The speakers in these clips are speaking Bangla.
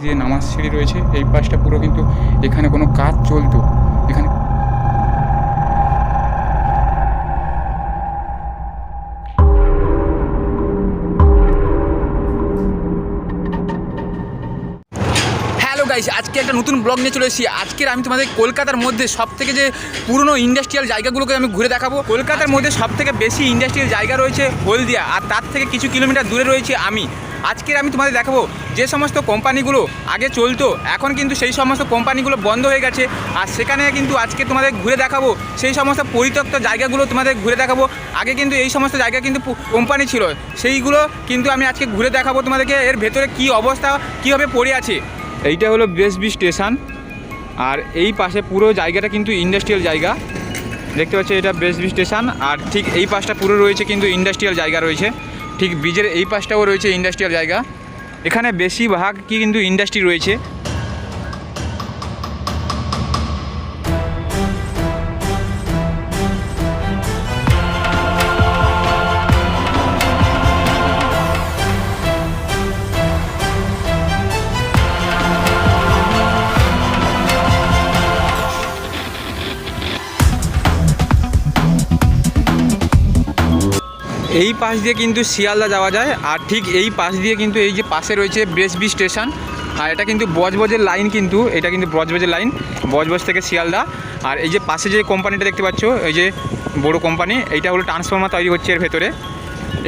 দিয়ে নামাজ সিঁড়ি রয়েছে এই পাশটা পুরো কিন্তু এখানে কোনো কাজ চলতো। গাইস, আজকে একটা নতুন ব্লগ নিয়ে চলে এসেছি। আজকের আমি তোমাদের কলকাতার মধ্যে সব থেকে যে পুরনো ইন্ডাস্ট্রিয়াল জায়গাগুলোকে আমি ঘুরে দেখাবো। কলকাতার মধ্যে সব থেকে বেশি ইন্ডাস্ট্রিয়াল জায়গা রয়েছে হলদিয়া, আর তার থেকে কিছু কিলোমিটার দূরে রয়েছে আমি। আজকের আমি তোমাদের দেখাবো যে সমস্ত কোম্পানিগুলো আগে চলতো, এখন কিন্তু সেই সমস্ত কোম্পানিগুলো বন্ধ হয়ে গেছে। আর সেখানে কিন্তু আজকে তোমাদের ঘুরে দেখাবো, সেই সমস্ত পরিত্যক্ত জায়গাগুলো তোমাদের ঘুরে দেখাবো। আগে কিন্তু এই সমস্ত জায়গা কিন্তু কোম্পানি ছিল, সেইগুলো কিন্তু আমি আজকে ঘুরে দেখাবো তোমাদেরকে, এর ভেতরে কি অবস্থা, কীভাবে পড়ে আছে। এইটা হলো বেসবি স্টেশন। আর এই পাশে পুরো জায়গাটা কিন্তু ইন্ডাস্ট্রিয়াল জায়গা। দেখতে পাচ্ছি এটা বেসবি স্টেশন। আর ঠিক এই পাশটা পুরো রয়েছে কিন্তু ইন্ডাস্ট্রিয়াল জায়গা রয়েছে। ঠিক ব্রিজের এই পাশটাও রয়েছে ইন্ডাস্ট্রিয়াল জায়গা। এখানে বেশিরভাগ কি কিন্তু ইন্ডাস্ট্রি রয়েছে। এই পাশ দিয়ে কিন্তু শিয়ালদা যাওয়া যায়। আর ঠিক এই পাশ দিয়ে কিন্তু এই যে পাশে রয়েছে ব্রেসবি স্টেশন। আর এটা কিন্তু বজবজের লাইন কিন্তু, এটা কিন্তু বজবজের লাইন, বজবজ থেকে শিয়ালদা। আর এই যে পাশে যে কোম্পানিটা দেখতে পাচ্ছ, এই যে বড় কোম্পানি, এইটা হলো ট্রান্সফর্মার তৈরি হচ্ছে এর ভেতরে।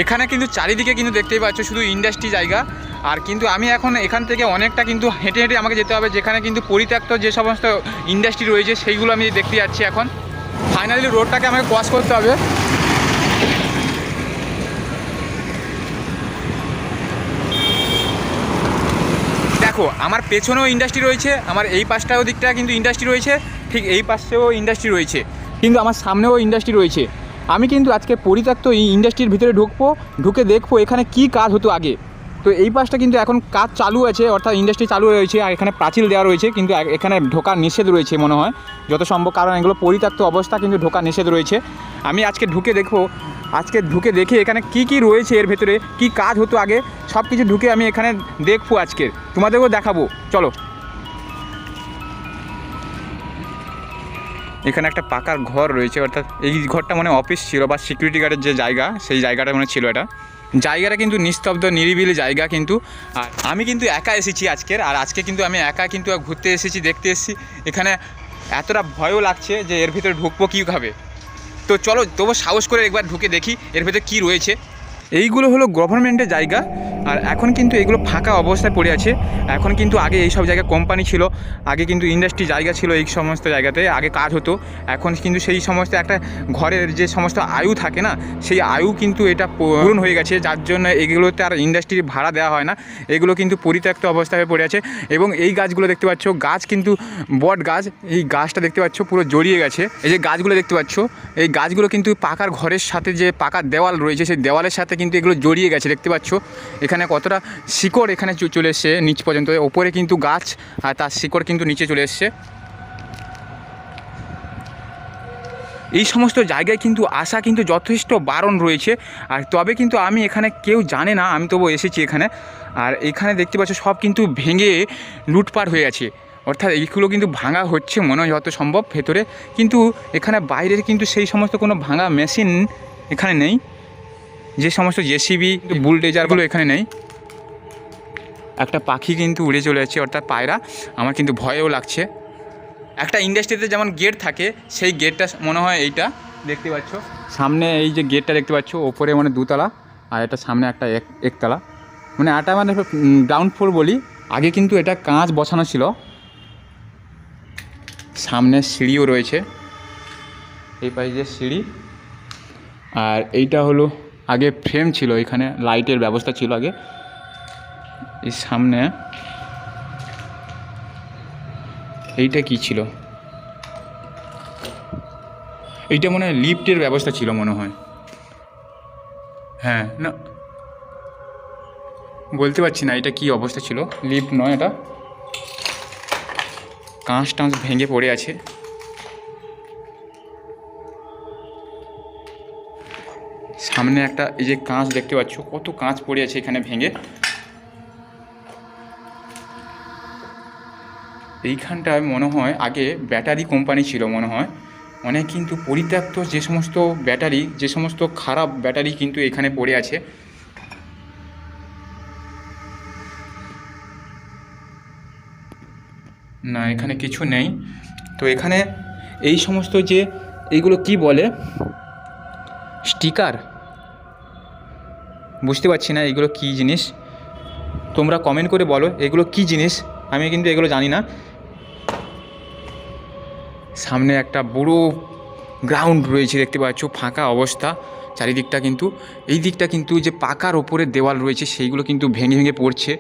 এখানে কিন্তু চারিদিকে কিন্তু দেখতেই পাচ্ছ, শুধু ইন্ডাস্ট্রি জায়গা। আর কিন্তু আমি এখন এখান থেকে অনেকটা কিন্তু হেঁটে হেঁটে আমাকে যেতে হবে, যেখানে কিন্তু পরিত্যক্ত যে সমস্ত ইন্ডাস্ট্রি রয়েছে, সেইগুলো আমি দেখতে যাচ্ছি এখন। ফাইনালি রোডটাকে আমাকে ক্রস করতে হবে। দেখো, আমার পেছনেও ইন্ডাস্ট্রি রয়েছে, আমার এই পাশটাও দিকটা কিন্তু ইন্ডাস্ট্রি রয়েছে, ঠিক এই পাশেও ইন্ডাস্ট্রি রয়েছে, কিন্তু আমার সামনেও ইন্ডাস্ট্রি রয়েছে। আমি কিন্তু আজকে পরিত্যক্ত এই ইন্ডাস্ট্রির ভিতরে ঢুকবো, ঢুকে দেখব এখানে কি কাজ হতো আগে। তো এই পাশটা কিন্তু এখন কাজ চালু আছে, অর্থাৎ ইন্ডাস্ট্রি চালু রয়েছে, আর এখানে প্রাচীর দেওয়া রয়েছে, কিন্তু এখানে ঢোকার নিষেধ রয়েছে মনে হয়। যত সম্ভব, কারণ এগুলো পরিত্যক্ত অবস্থা, কিন্তু ঢোকার নিষেধ রয়েছে। আমি আজকে ঢুকে দেখব আজকে ঢুকে দেখি এখানে কি কি রয়েছে এর ভেতরে, কি কাজ হতো আগে, সব কিছু ঢুকে আমি এখানে দেখব আজকে। তোমাদেরকেও দেখাবো। চলো। এখানে একটা পাকার ঘর রয়েছে, অর্থাৎ এই ঘরটা মানে অফিস ছিল বা সিকিউরিটি গার্ডের যে জায়গা, সেই জায়গাটা মানে ছিল এটা। জায়গাটা কিন্তু নিস্তব্ধ, নিরিবিলি জায়গা কিন্তু। আর আমি কিন্তু একা এসেছি আজকের, আর আজকে কিন্তু আমি একা কিন্তু ঘুরতে এসেছি, দেখতে এসেছি। এখানে এতটা ভয়ও লাগছে যে এর ভিতরে ঢুকবো কীভাবে? তো চলো তবু সাহস করে একবার ঢুকে দেখি এর ভেতরে কী রয়েছে। এইগুলো হলো গভর্নমেন্টের জায়গা। আর এখন কিন্তু এগুলো ফাঁকা অবস্থায় পড়ে আছে। এখন কিন্তু আগে এই সব জায়গায় কোম্পানি ছিল, আগে কিন্তু ইন্ডাস্ট্রি জায়গা ছিল এই সমস্ত জায়গাতে, আগে কাজ হতো। এখন কিন্তু সেই সমস্ত একটা ঘরের যে সমস্ত আয়ু থাকে না, সেই আয়ু কিন্তু এটা পূরণ হয়ে গেছে, যার জন্য এগুলোতে আর ইন্ডাস্ট্রির ভাড়া দেওয়া হয় না। এগুলো কিন্তু পরিত্যক্ত অবস্থায় পড়ে আছে এবং এই গাছগুলো দেখতে পাচ্ছ, গাছ কিন্তু বট গাছ, এই গাছটা দেখতে পাচ্ছ পুরো জড়িয়ে গেছে। এই যে গাছগুলো দেখতে পাচ্ছ, এই গাছগুলো কিন্তু পাকার ঘরের সাথে যে পাকার দেওয়াল রয়েছে, সেই দেওয়ালের সাথে কিন্তু এগুলো জড়িয়ে গেছে, দেখতে পাচ্ছ। এখানে কতটা শিকড় এখানে চলে এসছে নিচ পর্যন্ত। ওপরে কিন্তু গাছ, আর তার শিকড় কিন্তু নিচে চলে এসছে। এই সমস্ত জায়গায় কিন্তু আসা কিন্তু যথেষ্ট বারণ রয়েছে। আর তবে কিন্তু আমি এখানে কেউ জানে না, আমি তবু এসেছি এখানে। আর এখানে দেখতে পাচ্ছ সব কিন্তু ভেঙে লুটপাট হয়ে আছে অর্থাৎ এইগুলো কিন্তু ভাঙা হচ্ছে মনে হয় যত সম্ভব ভেতরে। কিন্তু এখানে বাইরের কিন্তু সেই সমস্ত কোনো ভাঙা মেশিন এখানে নেই। যে সমস্ত জেসিবি, বুলডেজারগুলো এখানে নেই। একটা পাখি কিন্তু উড়ে চলে যাচ্ছে, অর্থাৎ পায়রা। আমার কিন্তু ভয়ও লাগছে। একটা ইন্ডাস্ট্রিতে যেমন গেট থাকে, সেই গেটটা মনে হয় এইটা। দেখতে পাচ্ছ? সামনে এই যে গেটটা দেখতে পাচ্ছ, ওপরে মানে দুতলা, আর এটা সামনে একটা এক, একতলা। মানে এটা মানে গ্রাউন্ড ফ্লোর বলি। আগে কিন্তু এটা কাঁচ বসানো ছিল। সামনে সিঁড়িও রয়েছে। এই পাশে যে সিঁড়ি। আর এইটা হলো আগে ফ্রেম ছিল, এখানে লাইটের ব্যবস্থা ছিল আগে। এই সামনে এইটা কি ছিল? এইটা মনে হয় লিফটের ব্যবস্থা ছিল মনে হয়। হ্যাঁ না। বলতে পারছি না, এটা কি অবস্থা ছিল? লিফট নয় এটা। কাঁচ টাঁচ ভেঙে পড়ে আছে। সামনে একটা এই যে কাঁচ দেখতে পাচ্ছ, কত কাঁচ পড়ে আছে এখানে ভেঙে। এইখানটায় মনে হয় আগে ব্যাটারি কোম্পানি ছিল মনে হয়। অনেক কিন্তু পরিত্যক্ত যে সমস্ত ব্যাটারি, যে সমস্ত খারাপ ব্যাটারি কিন্তু এখানে পড়ে আছে। না, এখানে কিছু নেই। তো এখানে এই সমস্ত যে, এইগুলো কি বলে? স্টিকার। বুঝতে পারছি না এগুলো কি জিনিস। তোমরা কমেন্ট করে বলো, এগুলো কি জিনিস? আমি কিন্তু এগুলো জানি না। সামনে একটা বড় গ্রাউন্ড রয়েছে, দেখতে পাচ্ছ, ফাঁকা অবস্থা, চারিদিকটা কিন্তু, এই দিকটা কিন্তু যে পাকার ওপরে দেওয়াল রয়েছে, সেইগুলো কিন্তু ভেঙে ভেঙে পড়ছে।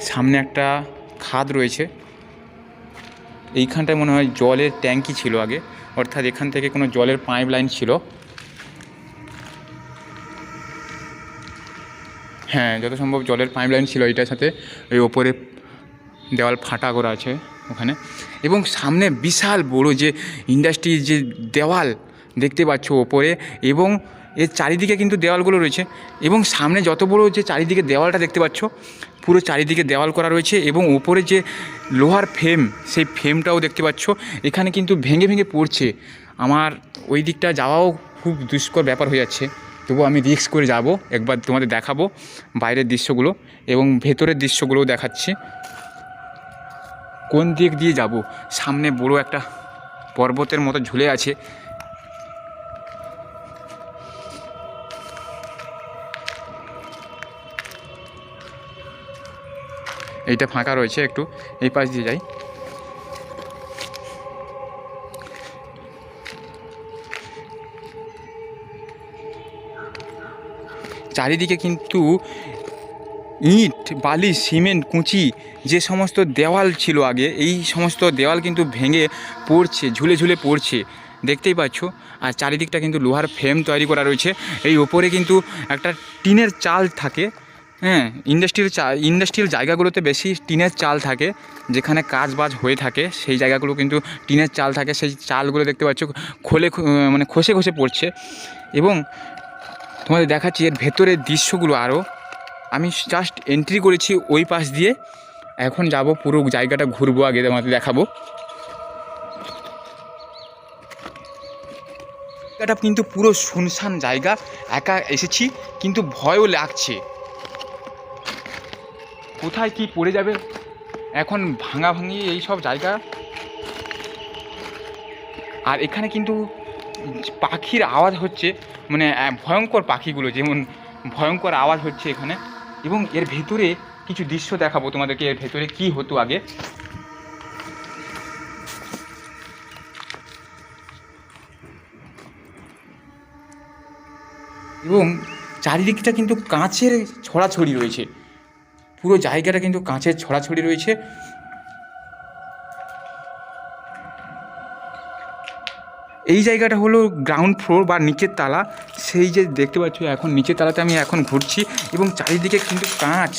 সামনে একটা খাদ রয়েছে। এইখানটায় মনে হয় জলের ট্যাঙ্কি ছিল আগে। অর্থাৎ এখান থেকে কোনো জলের পাইপ লাইন ছিল। হ্যাঁ যত সম্ভব জলের পাইপ লাইন ছিল এটার সাথে ওই ওপরে দেওয়াল ফাটা করা আছে ওখানে। এবং সামনে বিশাল বড় যে ইন্ডাস্ট্রির যে দেওয়াল দেখতে পাচ্ছ ওপরে এবং এর চারিদিকে কিন্তু দেওয়ালগুলো রয়েছে। এবং সামনে যত বড় যে চারিদিকে দেওয়ালটা দেখতে পাচ্ছ পুরো চারিদিকে দেওয়াল করা রয়েছে এবং ওপরে যে লোহার ফ্রেম, সেই ফ্রেমটাও দেখতে পাচ্ছ। এখানে কিন্তু ভেঙে ভেঙে পড়ছে। আমার ওই দিকটা যাওয়াও খুব দুষ্কর ব্যাপার হয়ে যাচ্ছে। তবু আমি রিস্ক করে যাব, একবার তোমাদের দেখাবো বাইরের দৃশ্যগুলো এবং ভেতরের দৃশ্যগুলোও দেখাচ্ছি। কোন দিক দিয়ে যাব? সামনে বড় একটা পর্বতের মতো ঝুলে আছে। এইটা ফাঁকা রয়েছে একটু, এই পাশ দিয়ে যাই। চারিদিকে কিন্তু ইট, বালি, সিমেন্ট, কুচি, যে সমস্ত দেওয়াল ছিল আগে, এই সমস্ত দেওয়াল কিন্তু ভেঙে পড়ছে, ঝুলে ঝুলে পড়ছে। দেখতেই পাচ্ছ? আর চারিদিকটা কিন্তু লোহার ফ্রেম তৈরি করা রয়েছে। এই ওপরে কিন্তু একটা টিনের চাল থাকে। হ্যাঁ ইন্ডাস্ট্রিয়াল চা ইন্ডাস্ট্রিয়াল জায়গাগুলোতে বেশি টিনের চাল থাকে, যেখানে কাজ বাজ হয়ে থাকে, সেই জায়গাগুলো কিন্তু টিনের চাল থাকে, সেই চালগুলো দেখতে পাচ্ছ, খোলে মানে খসে খসে পড়ছে। এবং তোমাদের দেখাচ্ছি, এর ভেতরের দৃশ্যগুলো আরও আমি জাস্ট এন্ট্রি করেছি ওই পাশ দিয়ে, এখন যাব পুরো জায়গাটা ঘুরবো আগে তোমাদের দেখাবো। জায়গাটা কিন্তু পুরো শুনশান জায়গা, একা এসেছি, কিন্তু ভয়ও লাগছে। কোথায় কি পড়ে যাবে? এখন ভাঙা ভাঙি এই সব জায়গা? আর এখানে কিন্তু পাখির আওয়াজ হচ্ছে মানে ভয়ঙ্কর পাখিগুলো, যেমন ভয়ঙ্কর আওয়াজ হচ্ছে এখানে। এবং এর ভেতরে কিছু দৃশ্য দেখাবো তোমাদেরকে, এর ভেতরে কি হতো আগে। এবং চারিদিকটা কিন্তু কাঁচের ছড়াছড়ি রয়েছে। পুরো জায়গাটা কিন্তু কাঁচের ছড়াছড়ি রয়েছে। এই জায়গাটা হলো গ্রাউন্ড ফ্লোর বা নিচের তালা। সেই যে দেখতে পাচ্ছ, এখন নিচের তালাতে আমি এখন ঘুরছি এবং চারিদিকে কিন্তু কাঁচ।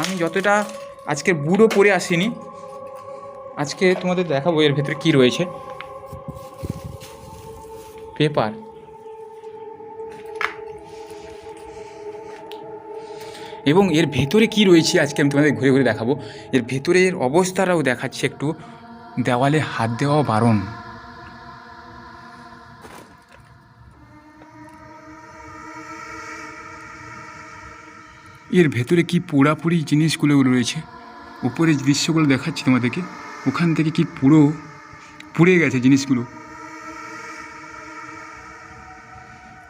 আমি যতটা আজকে বুড়ো পরে আসিনি, আজকে তোমাদের দেখাবো এর ভেতরে কী রয়েছে। পেপার। এবং এর ভেতরে কি রয়েছে আজকে আমি তোমাদের ঘুরে ঘুরে দেখাবো। এর ভেতরের অবস্থাটাও দেখাচ্ছে একটু দেওয়ালে হাত দেওয়া বারণ। এর ভেতরে কি পোড়াপুরি জিনিসগুলো রয়েছে? উপরে দৃশ্যগুলো দেখাচ্ছি তোমাদেরকে। ওখান থেকে কি পুরো পুড়ে গেছে জিনিসগুলো?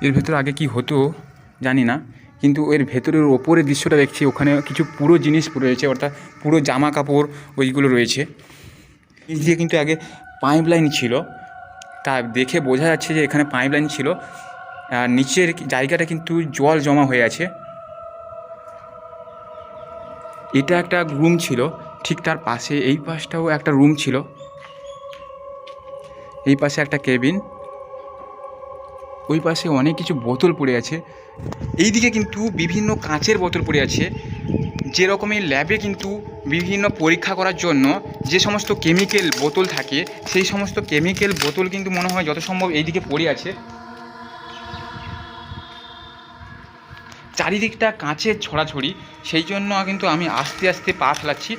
এর ভেতরে আগে কি হতো জানি না। কিন্তু এর ভেতরের ওপরের দৃশ্যটা দেখছি, ওখানে কিছু পুরো জিনিস রয়েছে, অর্থাৎ পুরো জামা কাপড় ওইগুলো রয়েছে। নিচ দিয়ে কিন্তু আগে পাইপ লাইন ছিল। তা দেখে বোঝা যাচ্ছে যে এখানে পাইপ লাইন ছিল। আর নিচের জায়গাটা কিন্তু জল জমা হয়ে আছে। এটা একটা রুম ছিল। ঠিক তার পাশে, এই পাশটাও একটা রুম ছিল। এই পাশে একটা কেবিন ওই পাশে অনেক কিছু বোতল পড়ে আছে। এইদিকে কিন্তু বিভিন্ন কাঁচের বোতল পড়ে আছে। যেরকমই ল্যাবে কিন্তু বিভিন্ন পরীক্ষা করার জন্য যে সমস্ত কেমিক্যাল বোতল থাকে, সেই সমস্ত কেমিক্যাল বোতল কিন্তু মনে হয় যত সম্ভব এইদিকে পড়ে আছে। চারিদিকটা কাঁচের ছড়াছড়ি, সেই জন্য কিন্তু আমি আস্তে আস্তে পা ফেলাচ্ছি।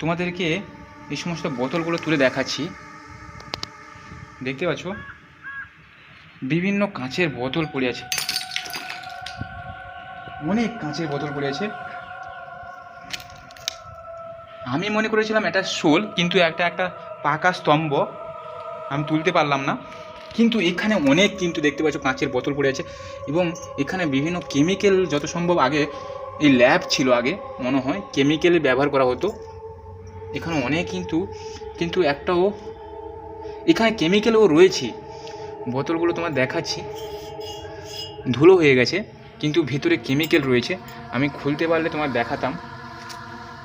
তোমাদেরকে এই সমস্ত বোতলগুলো তুলে দেখাচ্ছি। দেখতে পাচ্ছ? বিভিন্ন কাঁচের বোতল পড়ে আছে। অনেক কাঁচের বোতল পড়ে আছে। আমি মনে করেছিলাম এটা শোল, কিন্তু একটা একটা পাকা স্তম্ভ আমি তুলতে পারলাম না। কিন্তু এখানে অনেক কিন্তু দেখতে পাচ্ছ কাঁচের বোতল পড়ে আছে এবং এখানে বিভিন্ন কেমিক্যাল যত সম্ভব আগে, এই ল্যাব ছিল আগে, মনে হয় কেমিক্যাল ব্যবহার করা হতো। এখানে অনেক কিন্তু কিন্তু একটাও এখানে কেমিক্যালও রয়েছে। বোতলগুলো তোমার দেখাচ্ছি। ধুলো হয়ে গেছে, কিন্তু ভিতরে কেমিক্যাল রয়েছে। আমি খুলতে পারলে তোমার দেখাতাম।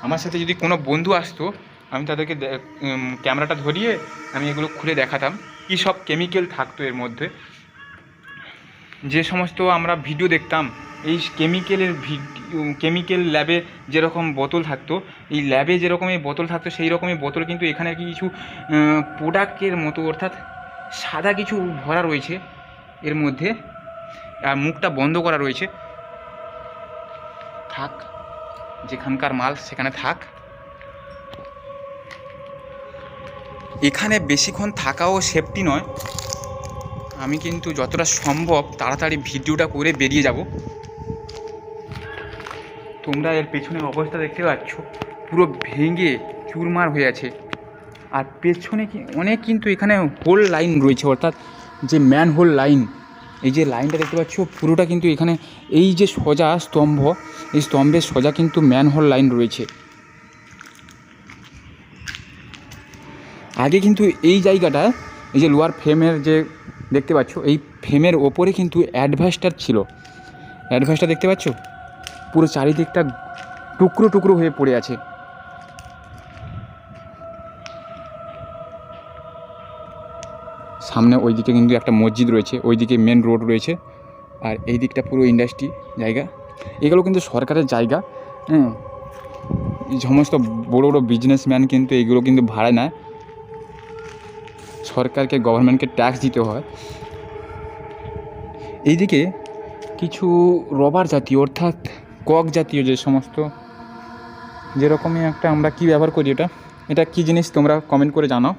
আমার সাথে যদি কোনো বন্ধু আসতো, আমি তাদেরকে ক্যামেরাটা ধরিয়ে আমি এগুলো খুলে দেখাতাম। কী সব কেমিক্যাল থাকতো এর মধ্যে? যে সমস্ত আমরা ভিডিও দেখতাম এই কেমিক্যালের কেমিক্যাল ল্যাবে যেরকম বোতল থাকতো, এই ল্যাবে যেরকম এই বোতল থাকতো সেই রকমই বোতল কিন্তু এখানে কিছু প্রোডাক্টের মতো, অর্থাৎ সাদা কিছু ভরা রয়েছে এর মধ্যে, আর মুখটা বন্ধ করা রয়েছে। থাক, যেখানকার মাল সেখানে থাক। এখানে বেশিক্ষণ থাকাও সেফটি নয়। আমি কিন্তু যতটা সম্ভব তাড়াতাড়ি ভিডিওটা করে বেরিয়ে যাব। তোমরা এর পেছনের অবস্থা দেখতে পাচ্ছ। পুরো ভেঙে চুরমার হয়ে আছে। আর পেছনে অনেক কিন্তু এখানে হোল লাইন রয়েছে, অর্থাৎ যে ম্যান হোল লাইন এই যে লাইনটা দেখতে পাচ্ছ, পুরোটা কিন্তু এখানে এই যে সোজা স্তম্ভ, এই স্তম্ভের সোজা কিন্তু ম্যান হোল লাইন রয়েছে। আগে কিন্তু এই জায়গাটা, এই যে লোয়ার ফ্রেমের যে দেখতে পাচ্ছ, এই ফ্রেমের ওপরে কিন্তু অ্যাডভাস্টার ছিল। অ্যাডভাস্টার দেখতে পাচ্ছ? পুরো চারিদিকটা টুকরো টুকরো হয়ে পড়ে আছে। সামনে ওই দিকে কিন্তু একটা মসজিদ রয়েছে, ওইদিকে মেন রোড রয়েছে, আর এই দিকটা পুরো ইন্ডাস্ট্রি জায়গা। এগুলো কিন্তু সরকারের জায়গা হ্যাঁ সমস্ত বড় বড় বিজনেসম্যান কিন্তু এইগুলো কিন্তু ভাড়া নেয়। সরকারকে গভর্নমেন্টকে ট্যাক্স দিতে হয়। এইদিকে কিছু রবার জাতীয়, অর্থাৎ কক জাতীয় যে সমস্ত যেরকমই একটা আমরা কি ব্যবহার করি এটা এটা কি জিনিস তোমরা কমেন্ট করে জানাও।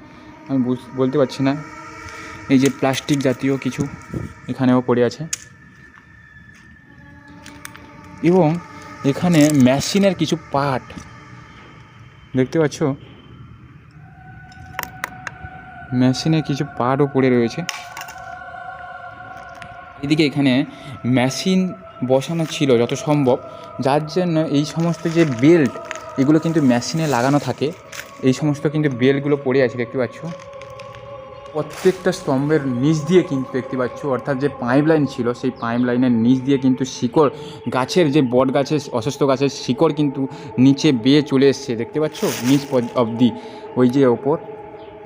আমি বলতে পারছি না। এই যে প্লাস্টিক জাতীয় কিছু এখানেও পড়ে আছে। এবং এখানে মেশিনের কিছু পার্ট, দেখতে পাচ্ছ? মেশিনের কিছু পার্টও পড়ে রয়েছে। এদিকে এখানে মেশিন বসানো ছিল যত সম্ভব যার জন্য এই সমস্ত যে বেল্ট এগুলো কিন্তু মেশিনে লাগানো থাকে। এই সমস্ত কিন্তু বেল্টগুলো পড়ে আছে, দেখতে পাচ্ছ? প্রত্যেকটা স্তম্ভের নিচ দিয়ে কিন্তু দেখতে পাচ্ছ, অর্থাৎ যে পাইপ লাইন ছিল, সেই পাইপ লাইনের নিচ দিয়ে কিন্তু শিকড়, গাছের যে বট গাছের অসুস্থ গাছের শিকড় কিন্তু নিচে বেয়ে চলে এসছে, দেখতে পাচ্ছ? নিচ অবধি। ওই যে ওপর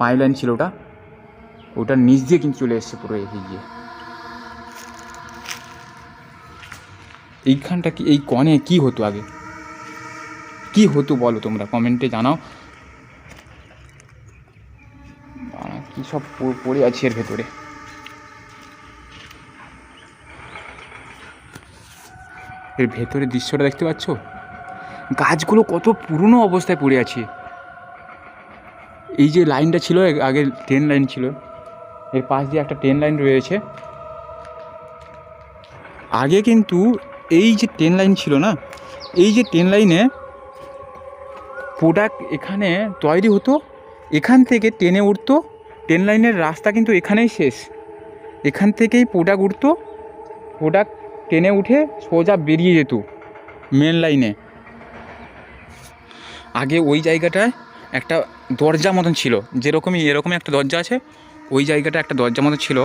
পাইপ লাইন ছিল ওটা ওটার নিচ দিয়ে কিন্তু চলে এসছে পুরো এগিয়ে গিয়ে এইখানটা কি, এই কনে কি হতো আগে? কি হতো বলো তোমরা, কমেন্টে জানাও। কি সব পড়ে আছে এর ভেতরে। এর ভেতরে দৃশ্যটা দেখতে পাচ্ছ? গাছগুলো কত পুরনো অবস্থায় পড়ে আছে। এই যে লাইনটা ছিল আগে ট্রেন লাইন ছিল। এর পাশ দিয়ে একটা ট্রেন লাইন রয়েছে। আগে কিন্তু এই যে ট্রেন লাইন ছিল না, এই যে ট্রেন লাইনে প্রোডাক্ট এখানে তৈরি হতো, এখান থেকে ট্রেনে উঠতো ট্রেন লাইনের রাস্তা কিন্তু এখানেই শেষ। এখান থেকেই প্রোডাক্ট উঠতো প্রোডাক্ট ট্রেনে উঠে সোজা বেরিয়ে যেত মেন লাইনে আগে ওই জায়গাটায় একটা দরজা মতন ছিল, যেরকমই এরকমই একটা দরজা আছে, ওই জায়গাটা একটা দরজা মতন ছিল,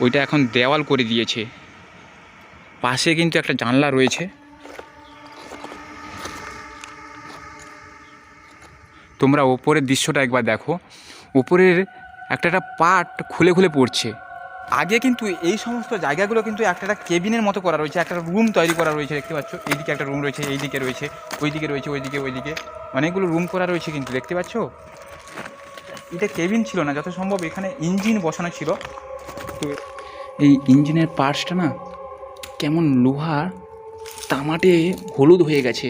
ওইটা এখন দেওয়াল করে দিয়েছে। পাশে কিন্তু একটা জানলা রয়েছে। তোমরা ওপরের দৃশ্যটা একবার দেখো। ওপরের একটা একটা পার্ট খুলে খুলে পড়ছে। আগে কিন্তু এই সমস্ত জায়গাগুলো কিন্তু একটা একটা কেবিনের মতো করা রয়েছে একটা রুম তৈরি করা রয়েছে, দেখতে পাচ্ছ? এইদিকে একটা রুম রয়েছে, এইদিকে রয়েছে, ওইদিকে রয়েছে, ওইদিকে ওইদিকে। অনেকগুলো রুম করা রয়েছে কিন্তু, দেখতে পাচ্ছ? এটা কেবিন ছিল না, যত সম্ভব এখানে ইঞ্জিন বসানো ছিল। তো এই ইঞ্জিনের পার্টসটা না কেমন লোহার তামাটে হলুদ হয়ে গেছে।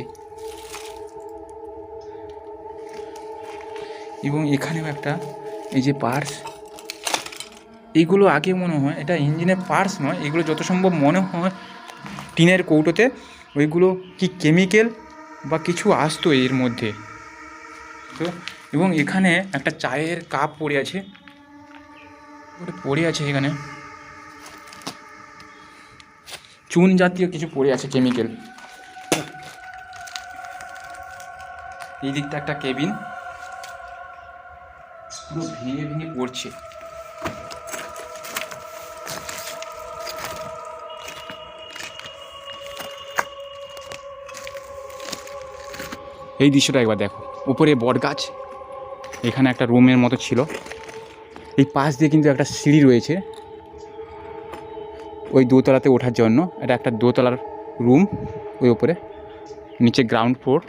এবং এখানেও একটা এই যে পার্স এইগুলো আগে মনে হয়, এটা ইঞ্জিনের পার্স নয়, এগুলো যত সম্ভব মনে হয় টিনের কৌটোতে, ওইগুলো কি কেমিক্যাল বা কিছু আসতো এর মধ্যে। তো, এবং এখানে একটা চায়ের কাপ পড়ে আছে পড়ে আছে এখানে। চুন জাতীয় কিছু পড়ে আছে কেমিক্যাল এই দিকটা একটা কেবিন পুরো ভেঙে ভেঙে পড়ছে। এই দৃশ্যটা একবার দেখো। উপরে বট গাছ এখানে একটা রুমের মতো ছিল। এই পাশ দিয়ে কিন্তু একটা সিঁড়ি রয়েছে। ওই দোতলাতে ওঠার জন্য। এটা একটা দোতলার রুম ওই ওপরে নিচে গ্রাউন্ড ফ্লোর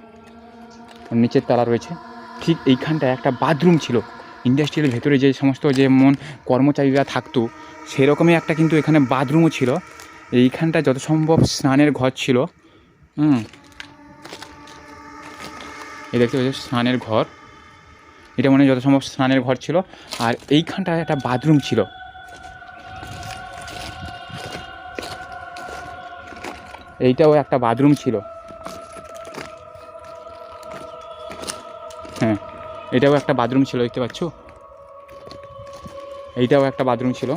নিচের তলা রয়েছে। ঠিক এইখানটায় একটা বাথরুম ছিল। ইন্ডাস্ট্রিয়ালের ভেতরে যে সমস্ত যে মন কর্মচারীরা থাকতো, সেরকমই একটা কিন্তু এখানে বাথরুমও ছিল। এইখানটা যত সম্ভব স্নানের ঘর ছিল। হুম। এই দেখতে পাচ্ছ, স্নানের ঘর। এটা মনে হয় যত সম্ভব স্নানের ঘর ছিল। আর এইখানটায় একটা বাথরুম ছিল। এইটাও একটা বাথরুম ছিল। হ্যাঁ এটাও একটা বাথরুম ছিল, দেখতে পাচ্ছ? এইটাও একটা বাথরুম ছিল।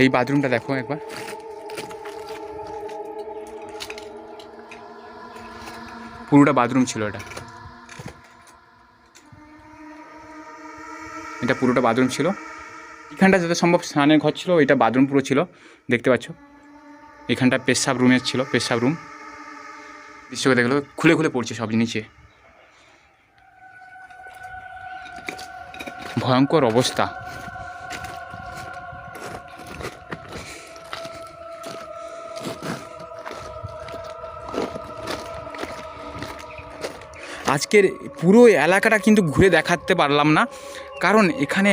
এই বাথরুমটা দেখো একবার। পুরোটা বাথরুম ছিল এটা। এটা পুরোটা বাথরুম ছিল। এখানটা যত সম্ভব স্নানের ঘর ছিল, এটা বাথরুম পুরো ছিল, দেখতে পাচ্ছ। এখানটা পেশাব রুমের ছিল, পেশাব রুম দৃশ্যকে দেখল, খুলে খুলে পড়ছে সব নিচে ভয়ঙ্কর অবস্থা। আজকের পুরো এলাকাটা কিন্তু ঘুরে দেখাতে পারলাম না। কারণ এখানে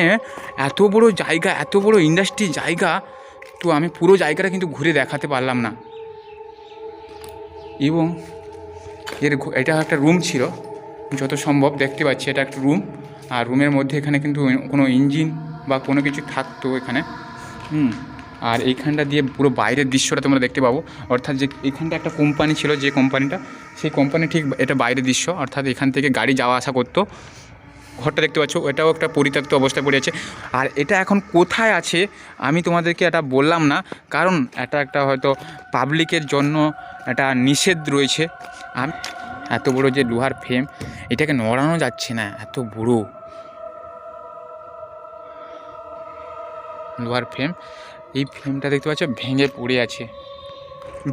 এত বড় জায়গা, এত বড় ইন্ডাস্ট্রি জায়গা, তো আমি পুরো জায়গাটা কিন্তু ঘুরে দেখাতে পারলাম না। এবং এর এটা একটা রুম ছিল, যত সম্ভব দেখতে পাচ্ছি এটা একটা রুম আর রুমের মধ্যে এখানে কিন্তু কোনো ইঞ্জিন বা কোনো কিছু থাকতো এখানে। হুম, আর এইখানটা দিয়ে পুরো বাইরের দৃশ্যটা তোমরা দেখতে পাবো। অর্থাৎ যে এখানটা একটা কোম্পানি ছিল যে কোম্পানিটা সেই কোম্পানি ঠিক এটা বাইরের দৃশ্য, অর্থাৎ এখান থেকে গাড়ি যাওয়া আসা করতো। ঘরটা দেখতে পাচ্ছ, এটাও একটা পরিত্যক্ত অবস্থায় পড়ে আছে। আর এটা এখন কোথায় আছে, আমি তোমাদেরকে এটা বললাম না, কারণ এটা একটা হয়তো পাবলিকের জন্য একটা নিষেধ রয়েছে। আমি, এত বড় যে লোহার ফ্রেম, এটাকে নড়ানো যাচ্ছে না, এত বড়। লোহার ফ্রেম, এই ফ্রেমটা দেখতে পাচ্ছ, ভেঙে পড়ে আছে।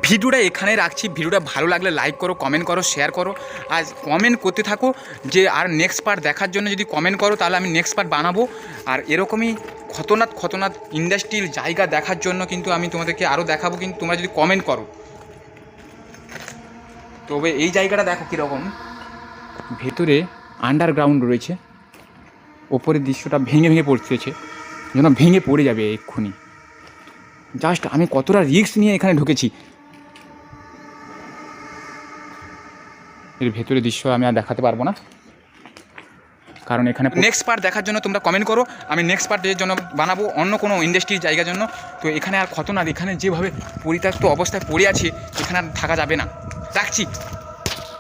ভিডিওটা এখানে রাখছি। ভিডিওটা ভালো লাগলে লাইক করো কমেন্ট করো শেয়ার করো। আর কমেন্ট করতে থাকো যে আর নেক্সট পার্ট দেখার জন্য যদি কমেন্ট করো, তাহলে আমি নেক্সট পার্ট বানাবো। আর এরকমই খতনাথ খতনাথ ইন্ডাস্ট্রির জায়গা দেখার জন্য কিন্তু আমি তোমাদেরকে আরও দেখাবো, কিন্তু তোমরা যদি কমেন্ট করো। তবে এই জায়গাটা দেখো কীরকম। ভেতরে আন্ডারগ্রাউন্ড রয়েছে। ওপরের দৃশ্যটা ভেঙে ভেঙে পড়তেছে যেন ভেঙে পড়ে যাবে এক্ষুনি। জাস্ট আমি কতটা রিস্ক নিয়ে এখানে ঢুকেছি। এর ভেতরে দৃশ্য আমি আর দেখাতে পারব না। কারণ এখানে নেক্সট পার্ট দেখার জন্য তোমরা কমেন্ট করো। আমি নেক্সট পার্টের জন্য বানাবো অন্য কোনো ইন্ডাস্ট্রির জায়গার জন্য। তো এখানে আর ক্ষত না, এখানে যেভাবে পরিত্যক্ত অবস্থায় পড়ে আছে, এখানে আর থাকা যাবে না। রাখছি।